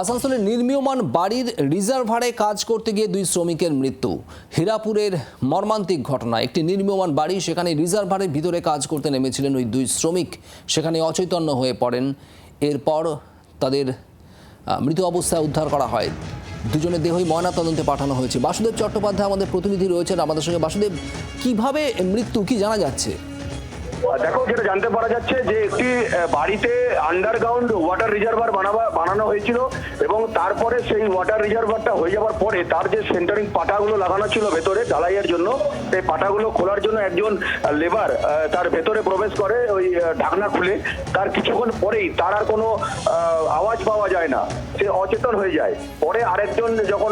আসানসোলের নির্মীয়মান বাড়ির রিজার্ভারে কাজ করতে গিয়ে দুই শ্রমিকের মৃত্যু। হীরাপুরের মর্মান্তিক ঘটনা। একটি নির্মীয়মান বাড়ি, সেখানে রিজার্ভারের ভিতরে কাজ করতে নেমেছিলেন ওই দুই শ্রমিক। সেখানে অচৈতন্য হয়ে পড়েন। এরপর তাদের মৃত অবস্থায় উদ্ধার করা হয়। দুজনের দেহই ময়নাতদন্তে পাঠানো হয়েছে। বাসুদেব চট্টোপাধ্যায় আমাদের প্রতিনিধি রয়েছেন আমাদের সঙ্গে। বাসুদেব, কীভাবে মৃত্যু, কি জানা যাচ্ছে? দেখো, যেটা জানতে পারা যাচ্ছে যে একটি বাড়িতে আন্ডারগ্রাউন্ড ওয়াটার রিজার্ভার বানানো হয়েছিল এবং তারপরে সেই ওয়াটার রিজার্ভারটা হয়ে যাওয়ার পরে তার যে সেন্টারিং পাটাগুলো লাগানো ছিল ভেতরে ঢালাইয়ের জন্য, সেই পাটাগুলো খোলার জন্য একজন লেবার তার ভেতরে প্রবেশ করে ওই ঢাকনা খুলে, তার কিছুক্ষণ পরেই তার আর কোনো আওয়াজ পাওয়া যায় না। সে অচেতন হয়ে যায়। পরে আরেকজন যখন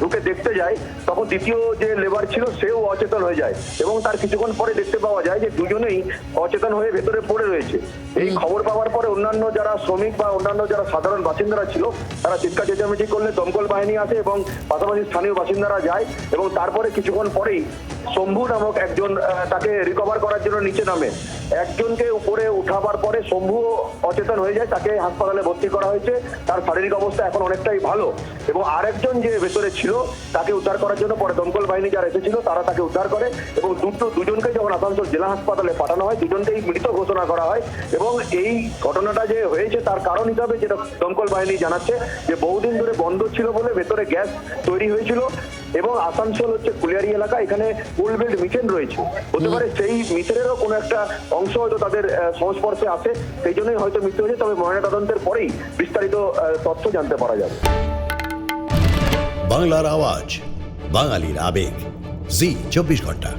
ঢুকে দেখতে যায় তখন দ্বিতীয় যে লেবার ছিল সেও অচেতন হয়ে যায় এবং তার কিছুক্ষণ পরে দেখতে পাওয়া যায় যে দুজনেই অচেতন হয়ে ভেতরে পড়ে রয়েছে। এই খবর পাওয়ার পরে অন্যান্য যারা শ্রমিক বা অন্যান্য যারা সাধারণ বাসিন্দারা ছিল তারা চিৎকার চেঁচামেচি করলে দমকল বাহিনী আসে এবং পাশাপাশি স্থানীয় বাসিন্দারা যায় এবং তারপরে কিছুক্ষণ পরেই শম্ভু নামক একজন তাকে রিকভার করার জন্য নিচে নামে। একজনকে উপরে উঠাবার পরে শম্ভু অচেতন হয়ে যায়, তাকে হাসপাতালে ভর্তি করা হয়েছে। তার শারীরিক অবস্থা এখন অনেকটাই ভালো এবং আরেকজন যে ভেতরে ছিল, তাকে উদ্ধার করার জন্য পরে দমকল বাহিনী যারা এসেছিল, তারা তাকে উদ্ধার করে এবং দুটো, দুজনকে যখন আসানসোল জেলা হাসপাতালে পাঠানো হয়, দুজনকেই মৃত ঘোষণা করা হয় এবং এই ঘটনাটা যে হয়েছে, তার কারণ হিসাবে যেটা দমকল বাহিনী জানাচ্ছে যে বহুদিন ধরে বন্ধ ছিল বলে ভেতরে গ্যাস তৈরি হয়েছিল। এবং আসানসোল হচ্ছে কুলিয়ারি এলাকা এখানে পুলবেল্ট মিথেন রয়েছে। হতে পারে সেই মিথেনেরও কোনো একটা অংশ হয়তো তাদের সংস্পর্শে আসে সেই জন্যই হয়তো মৃত্যু হয়েছে তবে ময়নাতদন্তের পরেই বিস্তারিত তথ্য জানতে পারা যাবে। বাংলার আওয়াজ বাঙালির আবেগ। জি চব্বিশ ঘণ্টা।